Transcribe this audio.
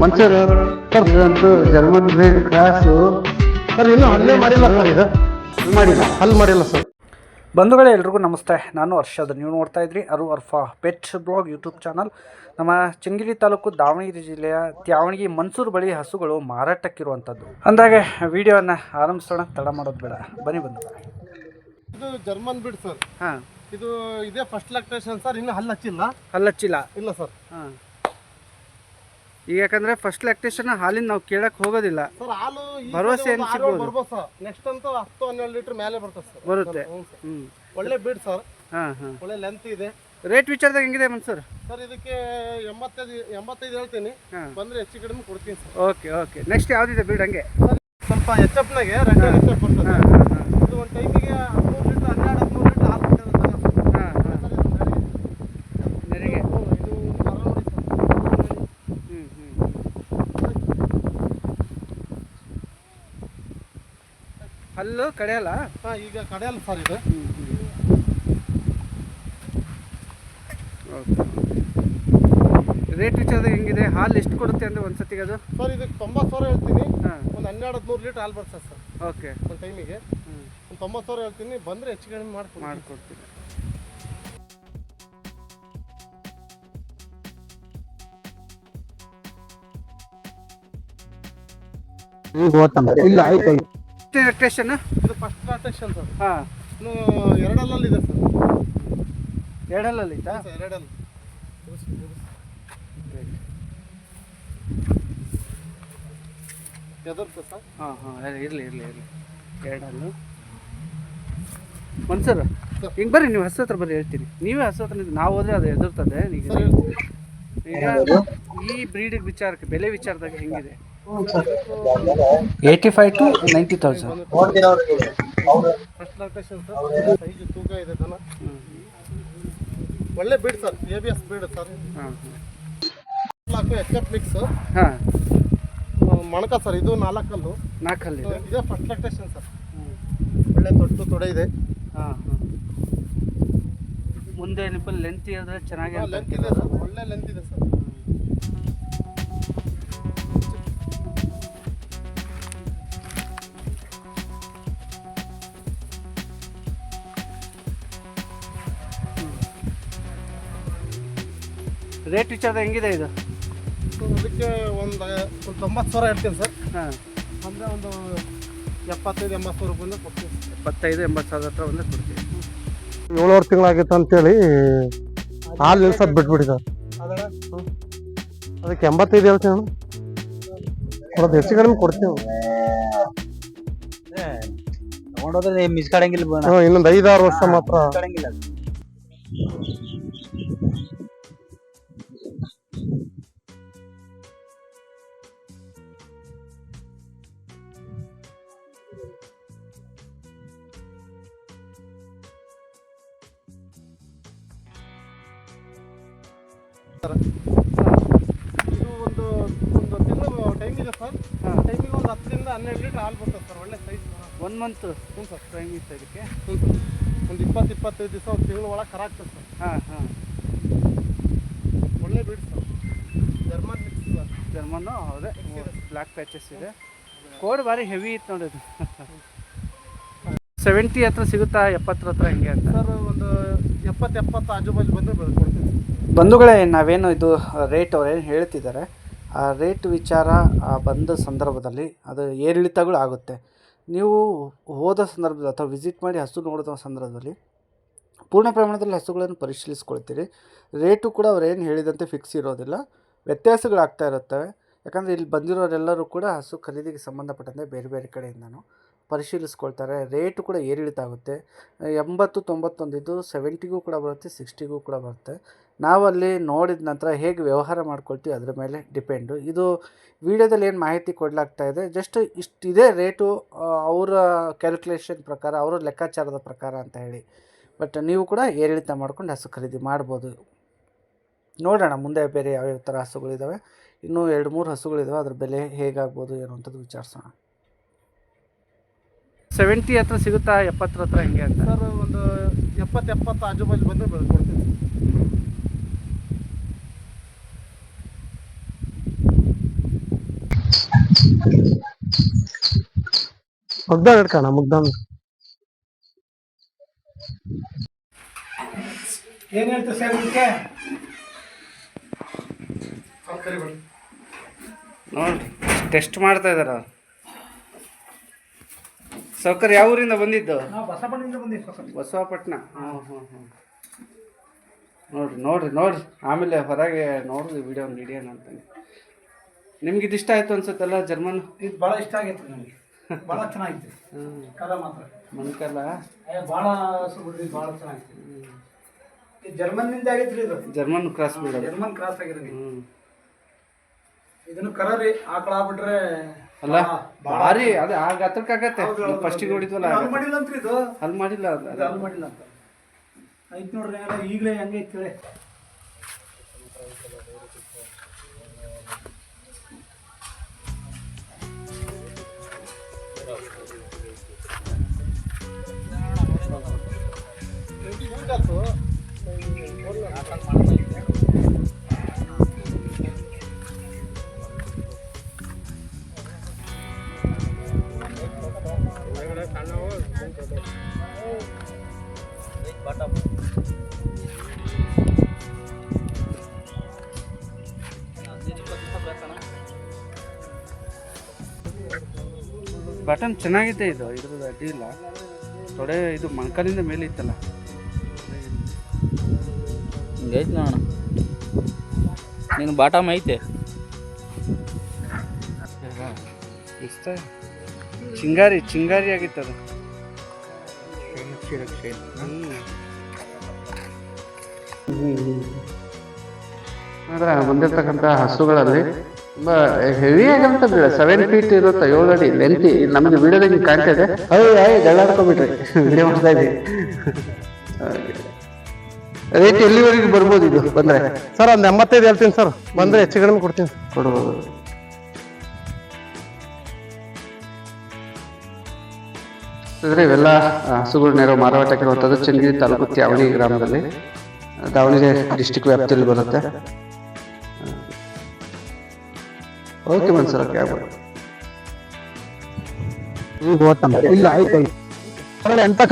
ಮಂಚೂರು ಅಂತೂ German grade cross sir, ಇನ್ನು ಅಲ್ಲೇ ಮಾಡಿಲ್ಲ ಸರ್ ಇದು. ಮಾಡಿಲ್ಲ. ಹಲ್ಲು ಮಾಡಿಲ್ಲ ಸರ್. ಬಂಧುಗಳೇ ಎಲ್ರಿಗೂ ನಮಸ್ತೆ. ನಾನು ಹರ್ಷದ್ ನೀವು ನೋಡ್ತಾ ಇದ್ರಿ Aru Arfa pet blog YouTube channel. ನಮ್ಮ ಚಂಗಿರಿ ತಾಲೂಕು ದಾವಣಗೆರೆ ಜಿಲ್ಲೆಯ ತ್ಯಾವಣಗಿ ಮನ್ಸೂರು ಬಳಿ ಹಸುಗಳು ಮಾರಾಟಕ್ಕಿರುವಂಥದ್ದು. ಅಂದಾಗೆ ವಿಡಿಯೋನ ಆರಂಭಿಸೋಣ. ತಡ ಮಾಡೋದು ಬೇಡ. ಬನ್ನಿ ಬಂದು ಇದು ಜರ್ಮನ್ ಬಿಡ್ ಸರ್. ಹಾಂ. ಇದು ಇದೇ ಫಸ್ಟ್ ಲ್ಯಾಕ್ಟೇಷನ್ ಸರ್. ಇನ್ನು ಹಲ್ಲಚ್ಚಿಲ್ಲ ಹಲ್ಲಚ್ಚಿಲ್ಲ ಇಲ್ಲ ಸರ್. ಹಾಂ. ಈಗ ಯಾಕಂದ್ರೆ ಫಸ್ಟ್ ಲ್ಯಾಕ್ಟೇಷನ್ ಹಾಲಿನ ನಾವು ಕೇಳಕ್ ಹೋಗೋದಿಲ್ಲ. ಸರ್ ಹಾಲು ಭರವಸೆ ಏನ್ ಸಿಗ್ಬೋದು? ಬರ್ಬೋದು ಸರ್. ನೆಕ್ಸ್ಟ್ ಅಂತೂ ಹತ್ತು ಹನ್ನೆರಡು ಲೀಟರ್ ಮೇಲೆ ಬರ್ತದೆ ಸರ್. ಬರುತ್ತೆ. ಹ್ಞೂ ಸರ್. ಒಳ್ಳೆ ಬಿಡ್ ಸರ್. ಹಾಂ ಹಾಂ. ಒಳ್ಳೆ ಲೆಂತ್ ಇದೆ. ರೇಟ್ ವಿಚಾರದಾಗ ಹೆಂಗಿದೆ ಮನ್ ಸರ್ ಸರ್ ಇದಕ್ಕೆ ಎಂಬತ್ತೈದು ಎಂಬತ್ತೈದು ಹೇಳ್ತೀನಿ. ಹಾಂ. ಬಂದ್ರೆ ಹೆಚ್ಚು ಕಡಿಮೆ ಕೊಡ್ತೀನಿ ಸರ್. ಓಕೆ ಓಕೆ ನೆಕ್ಸ್ಟ್ ಯಾವುದಿದೆ ಬೀಡ್ ಹಂಗೆ? ಸ್ವಲ್ಪ ಎಚ್ ಎಫ್ನಾಗೆ ರೆಡ್ ಎಚ್ ಎಫ್ ಬರ್ತದೆ ಹಾಂ ಹಾಂ ಹಾಂ ಇದು ಒಂದು ಟೈಮಿಗೆ ಹದಿಮೂರು ಲೀಟರ್ ಹನ್ನೆರಡು ಹದಿಮೂರು ಲೀಟರ್ ಹಾಲು ಕೊಟ್ಟಿರುತ್ತೆ ಸರ್. ಹಾಂ ಹಾಂ ಸರ್, ಇದು ಗಾಡಿ- ನೆರಿಗೆ ಇದು ಮರ ನೋಡಿ ಸರ್. ಹ್ಞೂ ಹ್ಞೂ ಹಲ್ಲು ಕಡೆಯಲ್ಲ ಹಾಂ ಈಗ ಕಡೆಯಲ್ಲ ಸರ್ ಇದು. ರೇಟ್ ವಿಚಾರ ಹೆಂಗಿದೆ? ಹಾಲು ಎಷ್ಟು ಕೊಡುತ್ತೆ ಅಂದರೆ ಒಂದು ಸತಿಗೆ ಅದು? ಸರ್ ಇದಕ್ಕೆ ತೊಂಬತ್ತು ಸಾವಿರ ಹೇಳ್ತೀನಿ. ಹಾಂ. ಒಂದು ಹನ್ನೆರಡು ಹದಿಮೂರು ಲೀಟರ್ ಹಾಲು ಬರ್ತದೆ ಸರ್ ಓಕೆ. ಒಂದು ಟೈಮಿಗೆ ಹ್ಞೂ ಒಂದು ತೊಂಬತ್ತು ಸಾವಿರ ಹೇಳ್ತೀನಿ. ಬಂದರೆ ಹೆಚ್ಚು ಕಡಿಮೆ ಮಾಡ್ಕೊಡಿ ಮಾಡಿಕೊಡ್ತೀನಿ. ಈಗ ಓದ್ತಾನೆ ಇಲ್ಲ ಆಯ್ತು. ಎಲೆಕ್ಟ್ರಿಷನ್ ಇದು ಫಸ್ಟ್ ಟ್ರಾನ್ಸಾಕ್ಷನ್ ಸರ್ ಹಾಂ. ಇನ್ನು ಎರಡಲ್ಲಲ್ಲಿ ಇದೆ ಸರ್ ಎರಡಲ್ಲಲ್ಲಿ ಐತಾ ಸರ್ ಎರಡಲ್ಲ. ಎದುರ್ತು ಸರ್ ಹಾಂ ಹಾಂ ಇರಲಿ ಇರಲಿ ಇರಲಿ. ಎರಡಲ್ಲು. ಒಂದು ಸರ್ ಹಿಂಗೆ ಬರ್ರಿ ನೀವು ಹಸು ಹತ್ರ ಬರ್ರಿ ಹೇಳ್ತೀನಿ. ನೀವೇ ಹಸು ಹತ್ರ ನಾವು ಹೋದ್ರೆ ಅದು ಎದುರ್ತದೆ ಈಗ ಈಗ ಈ ಬ್ರೀಡ್ ವಿಚಾರಕ್ಕೆ ಬೆಲೆ ವಿಚಾರದಾಗ ಹೆಂಗಿದೆ? Eighty five to ninety thousand first sir size ತೂಕ ಇದೆ ದನ ಒಳ್ಳೆ breed sir A B S breed sir. ನಾಲ್ಕು ಎಚ್ ಮಿಕ್ಸ್ ಹಾಂ. ಮಣಕ ಸರ್ ಇದು ನಾಲ್ಕಲ್ಲು. ನಾಲ್ಕಲ್ಲಿ ಇದೆ. First lactation sir. ಒಳ್ಳೆ ತೊಟ್ಟು ತೊಡೆ ಇದೆ. ಹಾಂ ಮುಂದೆ ಏನಪ್ಪ ಲೆಂತ್ ಇದ್ರೆ ಚೆನ್ನಾಗಿ ಲೆಂತ್ ಇದೆ ಸರ್ ಒಳ್ಳೆ ಲೆಂತ್ ಇದೆ ಸರ್. ರೇಟ್ ವಿಚಾರದ ಹೆಂಗಿದೆ ಇದು? ಅದಕ್ಕೆ ಒಂದು ಒಂದು ತೊಂಬತ್ತು ಸಾವಿರ ಹೇಳ್ತೀನಿ ಸರ್. ಹಾಂ. ಅಂದರೆ ಒಂದು ಎಪ್ಪತ್ತೈದು ಎಂಬತ್ತು ಸಾವಿರ ರೂಪಾಯಿಂದ ಕೊಡ್ತೀವಿ. ಎಪ್ಪತ್ತೈದು ಎಂಬತ್ತು ಸಾವಿರ ಹತ್ರ ಬಂದರೆ ಕೊಡ್ತೀವಿ. ಏಳುವರೆ ತಿಂಗಳಾಗಿತ್ತು ಅಂತೇಳಿ ಹಾಲು ನಿಲ್ಸೋದು ಸರ್ ಅದಕ್ಕೆ ಎಂಬತ್ತೈದು ಹೇಳ್ತೀನಿ ಅಣ್ಣ ಕೊಡೋದು ಹೆಚ್ಚು ಕಡಿಮೆ ಕೊಡ್ತೀವಿ ಮಿಸ್ ಕಾಡಂಗಿಲ್ಲ ಇನ್ನೊಂದು ಐದಾರು ವರ್ಷ ಮಾತ್ರ. ಕಾಡಂಗಿಲ್ಲ ಇದು ಒಂದು ಒಂದು ತಿಂಗಳು ಟೈಮ್ ಇದೆ ಸರ್. ಹಾಂ. ಟೈಮಿಗೆ ಒಂದು ಹತ್ತರಿಂದ ಹನ್ನೆರಡು ಲೀಟರ್ ಹಾಲು ಬರ್ತದೆ ಸರ್ ಒಳ್ಳೆ ಸೈಜ್ ಒನ್ ಮಂತ್ ಹ್ಞೂ ಸರ್ ಟೈಮ್ ಇತ್ತು ಇದಕ್ಕೆ. ಹ್ಞೂ ಸರ್. ಒಂದು ಇಪ್ಪತ್ತು ಇಪ್ಪತ್ತೈದು ದಿವಸ ಒಂದು ತಿಂಗಳು ಒಳಗೆ ಕರಾಗ್ತದೆ ಸರ್. ಹಾಂ ಹಾಂ. ಒಳ್ಳೆ ಬಿಡಿ sir. German mix sir. German ಹೌದೇ. ಬ್ಲ್ಯಾಕ್ ಪ್ಯಾಚಸ್ ಇದೆ. ಕೋಡ್ ಭಾರಿ ಹೆವಿ ಇತ್ತು ನೋಡಿ ಇದು. ಸೆವೆಂಟಿ ಹತ್ರ ಸಿಗುತ್ತಾ ಎಪ್ಪತ್ತರ ಹತ್ರ ಹೆಂಗೆ ಅಂತ? ಸರ್ ಒಂದು ಎಪ್ಪತ್ತು ಎಪ್ಪತ್ತು ಆಜು ಬಾಜು ಬಂದರೆ ಕೊಡ್ತೀನಿ ಬಂಧುಗಳೇ, ನಾವೇನು ಇದು ರೇಟ್ ಏನು ಹೇಳ್ತಿದ್ದಾರೆ, ಆ ರೇಟ್ ವಿಚಾರ ಬಂದ ಸಂದರ್ಭದಲ್ಲಿ ಅದು ಏರಿಳಿತಗಳು ಆಗುತ್ತೆ. ನೀವು ಹೋದ ಸಂದರ್ಭದಲ್ಲಿ ಅಥವಾ ವಿಸಿಟ್ ಮಾಡಿ ಹಸು ನೋಡಿದ ಸಂದರ್ಭದಲ್ಲಿ ಪೂರ್ಣ ಪ್ರಮಾಣದಲ್ಲಿ ಹಸುಗಳನ್ನು ಪರಿಶೀಲಿಸ್ಕೊಳ್ತೀರಿ. ರೇಟು ಕೂಡ ಅವ್ರು ಏನು ಹೇಳಿದಂತೆ ಫಿಕ್ಸ್ ಇರೋದಿಲ್ಲ. ವ್ಯತ್ಯಾಸಗಳಾಗ್ತಾ ಇರುತ್ತವೆ. ಯಾಕಂದರೆ ಇಲ್ಲಿ ಬಂದಿರೋರೆಲ್ಲರೂ ಕೂಡ ಹಸು ಖರೀದಿಗೆ ಸಂಬಂಧಪಟ್ಟಂತೆ ಬೇರೆ ಬೇರೆ ಕಡೆಯಿಂದನೂ. ಪರಿಶೀಲಿಸ್ಕೊಳ್ತಾರೆ. ರೇಟು ಕೂಡ ಏರಿಳಿತ ಆಗುತ್ತೆ ಎಂಬತ್ತು, ತೊಂಬತ್ತೊಂದಿದ್ದು ಸೆವೆಂಟಿಗೂ ಕೂಡ ಬರುತ್ತೆ, ಸಿಕ್ಸ್ಟಿಗೂ ಕೂಡ ಬರುತ್ತೆ. ನಾವಲ್ಲಿ ನೋಡಿದ ನಂತರ ಹೇಗೆ ವ್ಯವಹಾರ ಮಾಡ್ಕೊಳ್ತೀವಿ ಅದರ ಮೇಲೆ ಡಿಪೆಂಡು. ಇದು ವಿಡಿಯೋದಲ್ಲಿ ಏನು ಮಾಹಿತಿ ಕೊಡಲಾಗ್ತಾ ಇದೆ, ಜಸ್ಟ್ ಇದೇ ರೇಟು ಅವರ ಕ್ಯಾಲ್ಕುಲೇಷನ್ ಪ್ರಕಾರ, ಅವರ ಲೆಕ್ಕಾಚಾರದ ಪ್ರಕಾರ ಅಂತ ಹೇಳಿ. ಬಟ್ ನೀವು ಕೂಡ ಏರಿಳಿತ ಮಾಡ್ಕೊಂಡು ಹಸು ಖರೀದಿ ಮಾಡ್ಬೋದು. ನೋಡೋಣ, ಮುಂದೆ ಬೇರೆ ಯಾವ್ಯಾವ ಥರ ಹಸುಗಳಿದ್ದಾವೆ ಇನ್ನೂ ಎರಡು ಮೂರು ಹಸುಗಳಿದ್ದಾವೆ ಅದ್ರ ಬೆಲೆ ಹೇಗಾಗ್ಬೋದು ಏನು ಅಂತದ್ದು ವಿಚಾರಿಸೋಣ. ಸೆವೆಂಟಿ ಹತ್ರ ಸಿಗುತ್ತಾ ಎಪ್ಪತ್ತರ ಹತ್ರ ಹೆಂಗೆ ಅಂತ? ಸರ್ ಒಂದು ಎಪ್ಪತ್ತು ಎಪ್ಪತ್ತು ಆಜು ಬಾಜು ಬಂದರೆ ಬೆಳೆದು ಕೊಡ್ತೀವಿ ಮುಗ್ದ ಹಿಡ್ಕಣ ಮುಗ್ದ ಏನು ಹೇಳ್ತೀವಿ ಸರ್ ಇದಕ್ಕೆ? ನೋಡ್ರಿ ಟೆಸ್ಟ್ ಮಾಡ್ತಾ ಇದಾರ ಸೌಕರ್ಯ ಯಾವ ಊರಿಂದ ಬಂದಿದ್ದು? ನಾವು ಬಸಪಣ್ಣಿಂದ ಬಂದೀವಿ ಬಸವಪಟ್ಟಣ. ಹಾಂ ಹಾಂ ಹಾಂ ನೋಡ್ರಿ ನೋಡ್ರಿ ನೋಡ್ರಿ. ಆಮೇಲೆ ಹೊರಗೆ ನೋಡ್ರಿ ವಿಡಿಯೋ ಹಿಡಿಯೋಣ ಅಂತಾನೆ ನಿಮ್ಗೆ ಇದು ಇಷ್ಟ ಆಯ್ತು ಅನ್ಸುತ್ತಲ್ಲ ಜರ್ಮನ್? ಇದು ಭಾಳ ಇಷ್ಟ ಆಗೈತೆ ನನಗೆ ಭಾಳ ಚೆನ್ನಾಗಿತ್ತು. ಕರ ಮಾತ್ರ. ಮಣ್ಕಲ್ಲ ಭಾಳ ಭಾಳ ಚೆನ್ನಾಗಿತ್ತು. ಇದು ಜರ್ಮನ್ನಿಂದ ರೀ ಇದು? ಜರ್ಮನ್ ಕ್ರಾಸ್ ಬಿಡೋದು. ಜರ್ಮನ್ ಕ್ರಾಸ್ ಆಗಿರೋದು. ಇದನ್ನು ಕರ ರೀ ಆಕಳ ಆಗ್ಬಿಟ್ರೆ ಅಲ್ಲ ಭಾರಿ ಅದೇ ಆ ಗಾತ್ರಕ್ಕೆ ಆಗತ್ತೆ. ಫಸ್ಟಿಗೆ ನೋಡಿದ್ವಲ್ಲ ಅಲ್ಲಿ ಮಾಡಿಲ್ಲ ಅಂತ ಇದು? ಅಲ್ಲಿ ಮಾಡಿಲ್ಲ ಅದು. ಅಲ್ಲಿ ಮಾಡಿಲ್ಲ ಅಂತ. ಐತ್ ನೋಡ್ರಿ ಈಗಲೇ ಹೆಂಗೆ ಐತಿ ಹೇಳಿ. ಬಟನ್ ಚೆನ್ನಾಗಿದೆ ಇದು ಇದ್ರದ್ದು ಅಡ್ಡಿ ಇಲ್ಲ ತೊಡೆ ಇದು ಮೊಣಕಾಲಿಂದ ಮೇಲೆ ಇತ್ತಲ್ಲ ಹಿಂಗೈತೆ ನೋಡೋಣ ನೀನು ಬಾಟಮ್ ಐತೆ. ಇಷ್ಟ. ಚಿಂಗಾರಿ ಚಿಂಗಾರಿ ಆಗಿತ್ತು ಅದು. ಅಂದ್ರೆ ಬಂದಿರ್ತಕ್ಕಂಥ ಹಸುಗಳಲ್ಲಿ ಹೆವಿ ಆಗಂತ ಬೀಳ ಸೆವೆನ್ ಫೀಟ್ ಇರುತ್ತೆ ಏಳು ಅಡಿ ಲೆಂತಿ ನಮ್ಗೆ ವಿಡಿಯೋದಾಗ ಕಾಣ್ತಾ ಇದೆ. ಅಯ್ಯ ಜಳ್ಳಾಡ್ಕೊಬಿಟ್ರಿ ವಿಡಿಯೋ ಮಾಡ್ತಾ ಇದ್ದೀವಿ ರೇಟ್ ಎಲ್ಲಿವರೆಗೆ ಬರ್ಬೋದು ಇದು ಬಂದ್ರೆ? ಸರ್ ಒಂದು ಎಂಬತ್ತೈದು ಹೇಳ್ತೀನಿ ಸರ್. ಬಂದರೆ ಹೆಚ್ಚು ಕಡಿಮೆ ಕೊಡ್ತೀನಿ. ಕೊಡ್ಬೋದು. ಅಂದರೆ ಇವೆಲ್ಲ ಹಸುಗಳು ನೇರ ಮಾರಾಟಕ್ಕೆ ಇರುವಂಥದ್ದು ಚನ್ನಗಿರಿ ತಾಲೂಕು ತ್ಯಾವಣಿ ಗ್ರಾಮದಲ್ಲಿ. ದಾವಣಗೆರೆ ಡಿಸ್ಟಿಕ್ ವ್ಯಾಪ್ತಿಯಲ್ಲಿ ಬರುತ್ತೆ. ಓಕೆ ಮನ್ಸರ್ ಓಕೆ ಆಗ್ಬೋದು ಇಲ್ಲ ಆಯ್ತು ಆಯ್ತು. ಎಂತ